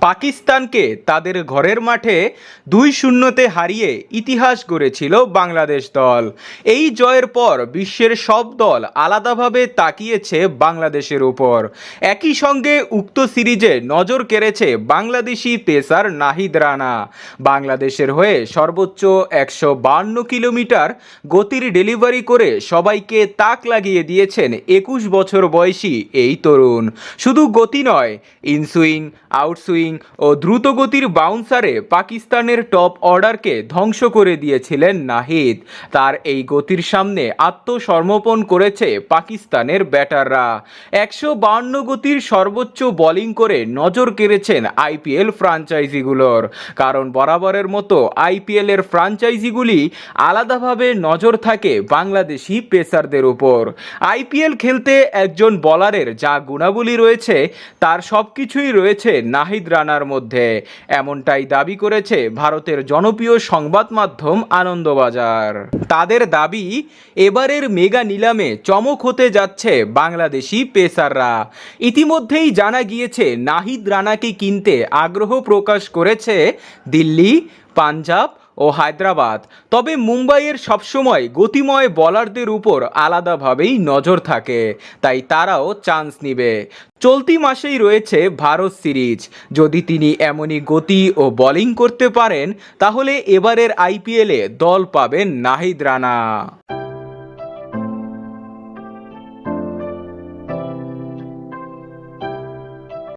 পাকিস্তানকে তাদের ঘরের মাঠে দুই শূন্যতে হারিয়ে ইতিহাস গড়েছিল বাংলাদেশ দল। এই জয়ের পর বিশ্বের সব দল আলাদাভাবে তাকিয়েছে বাংলাদেশের উপর। একই সঙ্গে উক্ত সিরিজে নজর কেড়েছে বাংলাদেশি পেসার নাহিদ রানা। বাংলাদেশের হয়ে সর্বোচ্চ একশো বান্ন কিলোমিটার গতির ডেলিভারি করে সবাইকে তাক লাগিয়ে দিয়েছেন একুশ বছর বয়সী এই তরুণ। শুধু গতি নয় ইনসুইং আউটসুইং ও দ্রুতগতির বাউন্সারে পাকিস্তানের টপ অর্ডারকে ধ্বংস করে দিয়েছিলেন নাহিদ। তার এই গতির সামনে আত্মসমর্পণ করেছে পাকিস্তানের ব্যাটাররা। একশো বাহান্ন গতির সর্বোচ্চ বোলিং করে নজর কেড়েছেন আইপিএল ফ্রাঞ্চাইজিগুলোর। কারণ বরাবরের মতো আইপিএলের ফ্রাঞ্চাইজিগুলি আলাদাভাবে নজর থাকে বাংলাদেশি পেসারদের উপর। আইপিএল খেলতে একজন বলারের যা গুণাবলী রয়েছে, তার সব কিছুই রয়েছে নাহিদ রানার মধ্যে। এমনটাই দাবি করেছে ভারতের জনপ্রিয় সংবাদ মাধ্যম আনন্দবাজার। তাদের দাবি, এবারের মেগা নিলামে চমক হতে যাচ্ছে বাংলাদেশি পেসাররা। ইতিমধ্যেই জানা গিয়েছে, নাহিদ রানাকে কিনতে আগ্রহ প্রকাশ করেছে দিল্লি, পাঞ্জাব ও হায়দ্রাবাদ। তবে মুম্বাইয়ের সবসময় গতিময় বলারদের উপর আলাদাভাবেই নজর থাকে, তাই তারাও চান্স নিবে। চলতি মাসেই রয়েছে ভারত সিরিজ। যদি তিনি এমনই গতি ও বোলিং করতে পারেন, তাহলে এবারের আইপিএলে দল পাবেন নাহিদ রানা।